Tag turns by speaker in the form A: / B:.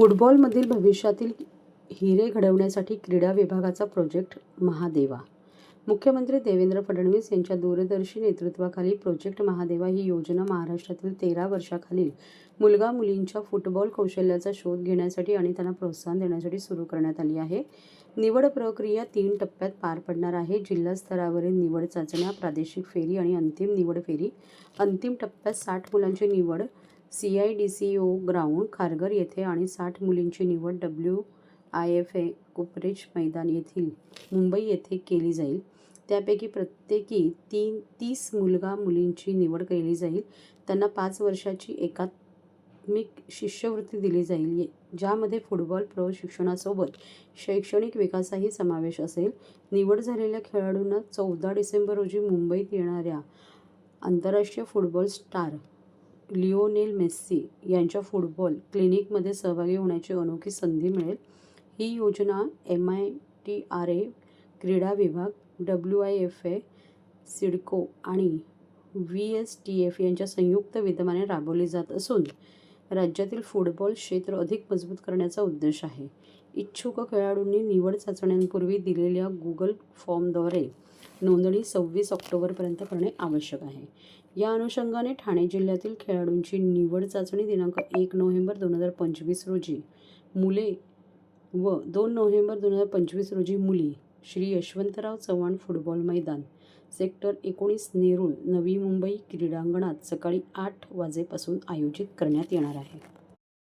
A: फुटबॉलमधील भविष्यातील हिरे घडवण्यासाठी क्रीडा विभागाचा प्रोजेक्ट महादेवा. मुख्यमंत्री देवेंद्र फडणवीस यांच्या दूरदर्शी नेतृत्वाखाली प्रोजेक्ट महादेवा ही योजना महाराष्ट्रातील तेरा वर्षाखालील मुलगा मुलींच्या फुटबॉल कौशल्याचा शोध घेण्यासाठी आणि त्यांना प्रोत्साहन देण्यासाठी सुरू करण्यात आली आहे. निवड प्रक्रिया तीन टप्प्यात पार पडणार आहे. जिल्हा स्तरावरील निवड चाचण्या प्रादेशिक फेरी आणि अंतिम निवड फेरी. अंतिम टप्प्यात साठ मुलांची निवड C I D C O ground Kharghar येथे आणि साठ मुलींची निवड W I F A Cooperage मैदान येथील मुंबई येथे केली जाईल. त्यापैकी प्रत्येकी तीन तीस मुलगा मुलींची निवड केली जाईल. त्यांना पाच वर्षाची एकात्मिक शिष्यवृत्ती दिली जाईल ये- ज्यामध्ये फुटबॉल प्रशिक्षणासोबत शैक्षणिक विकासाही समावेश असेल. निवड झालेल्या खेळाडूंना चौदा डिसेंबर रोजी मुंबईत येणाऱ्या आंतरराष्ट्रीय फुटबॉल स्टार लिओनेल मेस्सी यांच्या फुटबॉल क्लिनिकमध्ये सहभागी होण्याची अनोखी संधी मिळेल. ही योजना M I T R A क्रीडा विभाग W I F A CIDCO आणि व्ही एस टी एफ यांच्या संयुक्त विद्यमाने राबवली जात असून राज्यातील फुटबॉल क्षेत्र अधिक मजबूत करण्याचा उद्देश आहे. इच्छुक खेळाडूंनी निवड चाचण्यांपूर्वी दिलेल्या गुगल फॉर्मद्वारे नोंदणी सव्वीस ऑक्टोबरपर्यंत करणे आवश्यक आहे. या अनुषंगाने ठाणे जिल्ह्यातील खेळाडूंची निवड चाचणी दिनांक एक नोव्हेंबर दोन हजार पंचवीस रोजी मुले व दोन नोव्हेंबर दोन हजार पंचवीस रोजी मुली श्री यशवंतराव चव्हाण फुटबॉल मैदान सेक्टर एकोणीस नेरूळ नवी मुंबई क्रीडांगणात सकाळी आठ वाजेपासून आयोजित करण्यात येणार आहे.